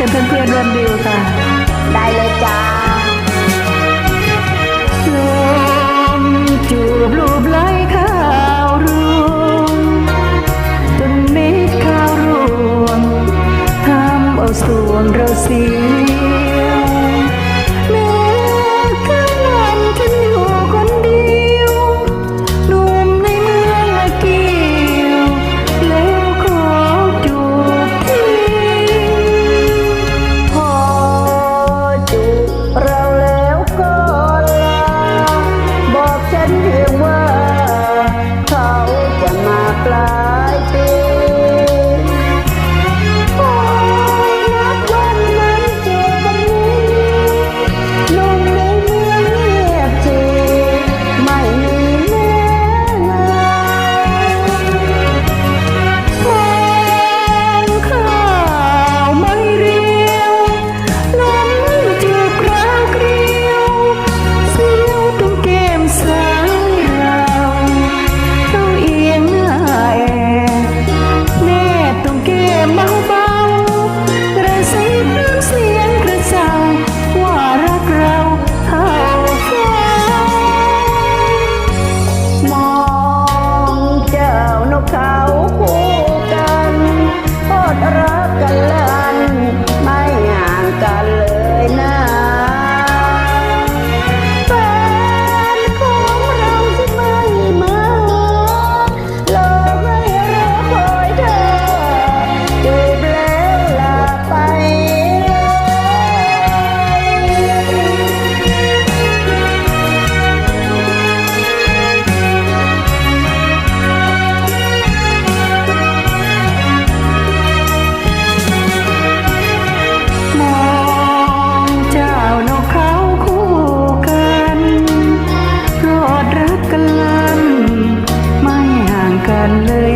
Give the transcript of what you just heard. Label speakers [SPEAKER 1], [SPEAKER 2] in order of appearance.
[SPEAKER 1] เพื่อนเพื่อนร่วมดิวค่ะ
[SPEAKER 2] ได้เลยจ้า can lay